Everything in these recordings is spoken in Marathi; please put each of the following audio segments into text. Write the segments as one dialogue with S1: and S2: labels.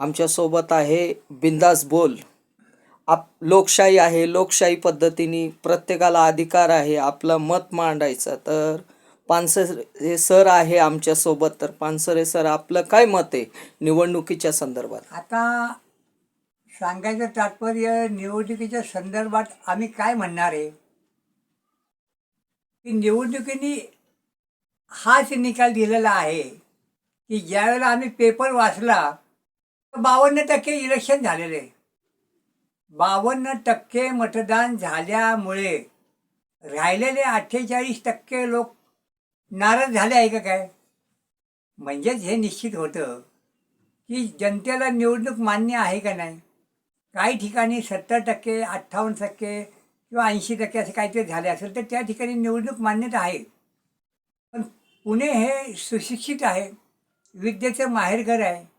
S1: आमच्यासोबत आहे बिंदास बोल. आप लोकशाही आहे लोकशाही पद्धतीने प्रत्येकाला अधिकार आहे आपलं मत मांडायचं. तर पानसरे सर आहे आमच्यासोबत तर पानसरे सर आपलं काय मत आहे निवडणुकीच्या संदर्भात?
S2: आता सांगायचं तात्पर्य निवडणुकीच्या संदर्भात आम्ही काय म्हणणार आहे? की निवडणुकीने हाच निकाल दिलेला आहे की ज्यावेळेला आम्ही पेपर वाचला बावन्न टक्के इलेक्शन झालेले. आहे. बावन्न टक्के मतदान झाल्यामुळे राहिलेले अठ्ठेचाळीस टक्के लोक नाराज झाले आहे का काय? म्हणजेच हे निश्चित होतं की जनतेला निवडणूक मान्य आहे का नाही? काही ठिकाणी सत्तर टक्के अठ्ठावन्न टक्के किंवा ऐंशी टक्के असे काहीतरी झाले असेल तर त्या ठिकाणी निवडणूक मान्यता आहे. पण पुणे हे सुशिक्षित आहे. विद्येचं माहेरघर आहे.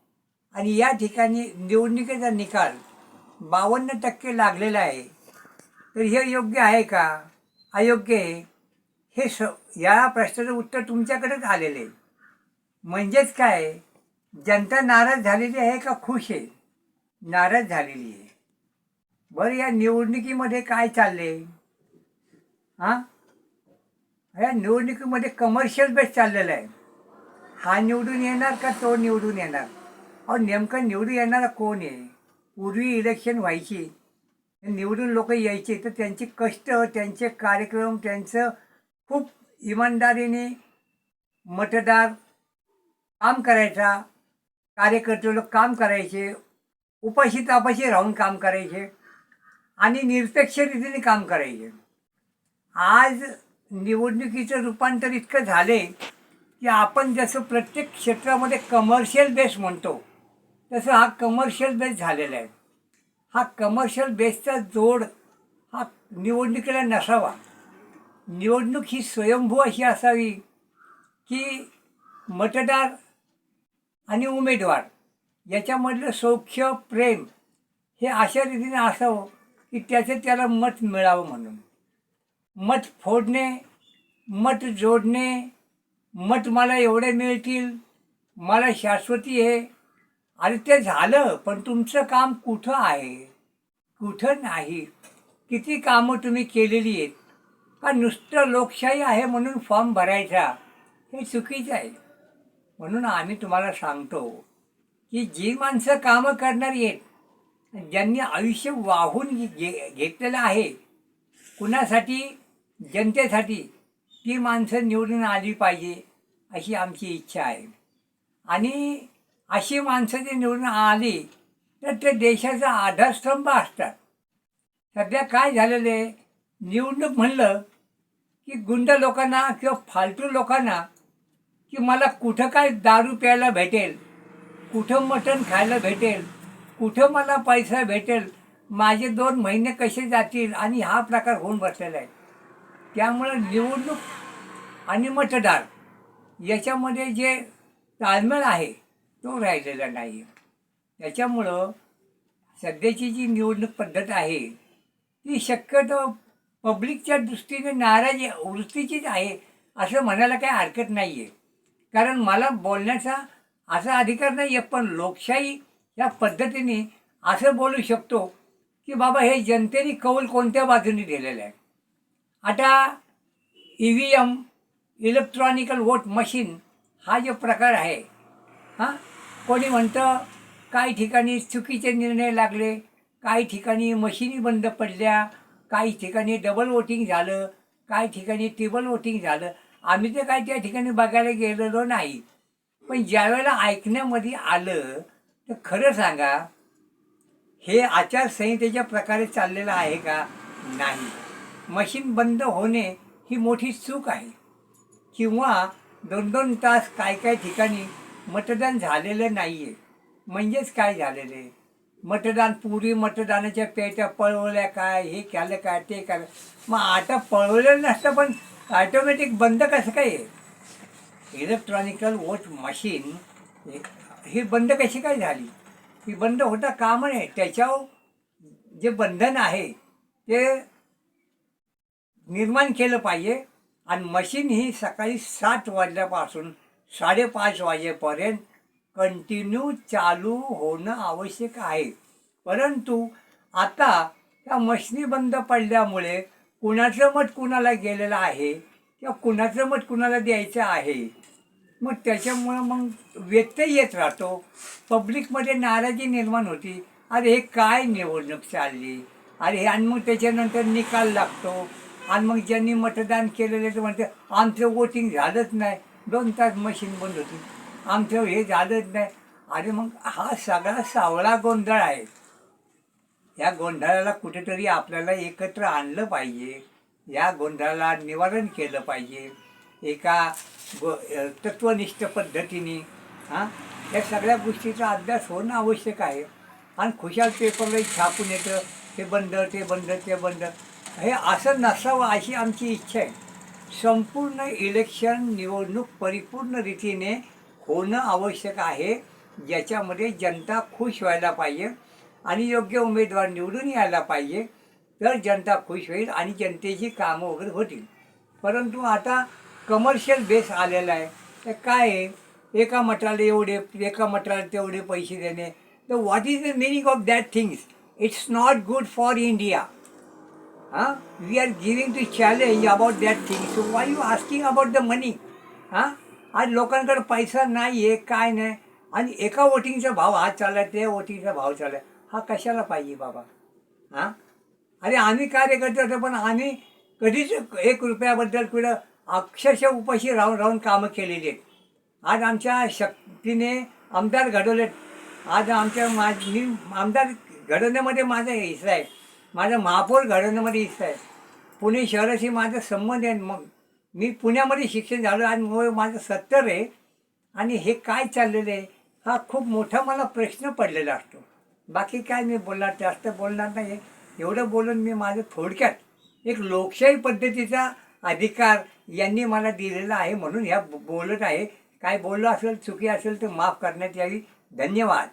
S2: आणि या ठिकाणी निवडणुकीचा निकाल बावन्न टक्के लागलेला आहे. तर हे योग्य आहे का? अयोग्य आहे. हे स या प्रश्नाचं उत्तर तुमच्याकडेच आलेलं आहे. म्हणजेच काय? जनता नाराज झालेली आहे का खुश आहे? नाराज झालेली आहे. बरं या निवडणुकीमध्ये काय चालले हां या निवडणुकीमध्ये कमर्शियल बेस चाललेला आहे. हा निवडून येणार का तो निवडून येणार? अहो नेमकं निवडून येणारा कोण आहे? पूर्वी इलेक्शन व्हायची. निवडून लोक यायचे तर त्यांचे कष्ट त्यांचे कार्यक्रम त्यांचं खूप इमानदारीने मतदार काम करायचा कार्यकर्ते लोक काम करायचे उपाशी तापाशी राहून काम करायचे आणि निरपेक्ष रीतीने काम करायचे. आज निवडणुकीचं रूपांतर इतकं झाले की आपण जसं प्रत्येक क्षेत्रामध्ये कमर्शियल बेस म्हणतो तसं हा कमर्शियल बेस झालेला आहे. हा कमर्शियल बेसचा जोड हा निवडणुकीला नसावा. निवडणूक ही स्वयंभू अशी असावी की मतदार आणि उमेदवार याच्यामधलं सौख्य प्रेम हे अशा रीतीने असावं की त्याचं त्याला मत मिळावं म्हणून. मत फोडणे मत जोडणे मत मला एवढे मिळतील मला शाश्वती आहे अरे ते झालं पण तुमचं काम कुठं आहे? कुठं नाही? किती कामं तुम्ही केलेली आहेत? का नुसतं लोकशाही आहे म्हणून फॉर्म भरायचा? हे चुकीचं आहे. म्हणून आम्ही तुम्हाला सांगतो की जी माणसं कामं करणारी आहेत ज्यांनी आयुष्य वाहून घे घेतलेलं आहे कुणासाठी? जनतेसाठी. ती माणसं निवडून आली पाहिजे अशी आमची इच्छा आहे. आणि अशी माणसं जी निवडून आली तर ते देशाचा आधारस्तंभ असतात. सध्या काय झालेलं आहे? निवडणूक म्हणलं की गुंड लोकांना किंवा फालतू लोकांना की मला कुठं काय दारू प्यायला भेटेल कुठं मटण खायला भेटेल कुठं मला पैसा भेटेल माझे दोन महिने कसे जातील आणि हा प्रकार होऊन बसलेला आहे. त्यामुळं निवडणूक आणि मतदार याच्यामध्ये जे ताळमेळ आहे तो राहिलेला नाही. त्याच्यामुळं सध्याची जी निवडणूक पद्धत आहे ती शक्यतो पब्लिकच्या दृष्टीने नाराजी वृत्तीचीच आहे असं म्हणायला काही हरकत नाही आहे कारण मला बोलण्याचा असा अधिकार नाही आहे पण लोकशाही या पद्धतीने असं बोलू शकतो की बाबा हे जनतेने कौल कोणत्या बाजूने दिलेलं आहे? आता E V M electronical vote machine हा जो प्रकार आहे हां कोणी म्हणतं काही ठिकाणी चुकीचे निर्णय लागले काही ठिकाणी मशिनी बंद पडल्या काही ठिकाणी डबल वोटिंग झालं काही ठिकाणी ट्रिबल वोटिंग झालं. आम्ही तर काय त्या ठिकाणी बघायला गेलेलो नाही. पण ज्यावेळेला ऐकण्यामध्ये आलं तर खरं सांगा हे आचारसंहितेच्या प्रकारे चाललेलं आहे का? नाही. मशीन बंद होणे ही मोठी चूक आहे. किंवा दोन दोन तास काय काय ठिकाणी मतदान झालेलं नाही आहे म्हणजेच काय झालेलं आहे? मतदान पूर्वी मतदानाच्या पेट्या पळवल्या काय? हे केलं काय? ते केलं. मग आता पळवलेलं नसतं पण ऑटोमॅटिक बंद कसं काय आहे? इलेक्ट्रॉनिकल वोट मशीन ही बंद कशी काय झाली? ही बंद होता काम नाही त्याच्यावर जे बंधन आहे ते निर्माण केलं पाहिजे. आणि मशीन ही सकाळी सात वाजल्यापासून साडेपाच वाजेपर्यंत कंटिन्यू चालू होणं आवश्यक आहे. परंतु आता त्या मशनी बंद पडल्यामुळे कुणाचं मत कुणाला गेलेलं आहे? किंवा कुणाचं मत कुणाला द्यायचं आहे? मग त्याच्यामुळं मग व्यत्यय येत राहतो. पब्लिकमध्ये नाराजी निर्माण होती. अरे हे काय निवडणूक चालली? अरे हे आणि मग त्याच्यानंतर निकाल लागतो. आणि मग ज्यांनी मतदान केलेलं ते म्हणते आमचं वोटिंग झालंच नाही. दोन तास मशीन बंद होती. आमचं हे झालंच नाही. अरे मग हा सगळा सावळा गोंधळ आहे. या गोंधळाला कुठेतरी आपल्याला एकत्र आणलं पाहिजे. या गोंधळाला निवारण केलं पाहिजे. एका गो तत्वनिष्ठ पद्धतीने हां? या सगळ्या गोष्टीचा अभ्यास होणं आवश्यक आहे. आणि खुशाल पेपरला छापून येतं. ते बंद ते बंद ते बंद. हे असं नसावं अशी आमची इच्छा आहे. संपूर्ण इलेक्शन निवडणूक परिपूर्ण रीतीने होणं आवश्यक आहे. ज्याच्यामध्ये जनता खुश व्हायला पाहिजे आणि योग्य उमेदवार निवडून यायला पाहिजे. तर जनता खुश होईल आणि जनतेची कामं वगैरे होतील. परंतु आता कमर्शियल बेस आलेला आहे. तर काय आहे? एका मटाला एवढे एका मटाला तेवढे पैसे देणे. तर what is the meaning of that things it's not good for India हां we are giving to challenge about that thing so why you asking about the money हां आज लोकांकडे पैसा नाही आहे काय नाही? आणि एका वोटिंगचा भाव हा चालला त्या वोटिंगचा भाव चालला हा कशाला पाहिजे बाबा? हां अरे आम्ही कार्यकर्ते होतो पण आम्ही कधीच एक रुपयाबद्दल कुठं अक्षरशः उपाशी राहून राहून कामं केलेली आहेत. आज आमच्या शक्तीने आमदार घडवलेत. आज आमच्या मा मी आमदार घडवण्यामध्ये माझा हिस्सा आहे माझं महापौर घडवण्यामध्ये इच्छा आहे. पुणे शहराशी माझा संबंध आहे. मग मी पुण्यामध्ये शिक्षण झालं आणि मग माझं सत्तर आहे. आणि हे काय चाललेलं आहे? हा खूप मोठा मला प्रश्न पडलेला असतो. बाकी काय मी बोलणार? जास्त बोलणार नाही. एवढं बोलून मी माझं थोडक्यात एक लोकशाही पद्धतीचा अधिकार यांनी मला दिलेला आहे म्हणून ह्या बो- बोलत आहे. काय बोललं असेल चुकी असेल तर माफ करण्यात यावी. धन्यवाद.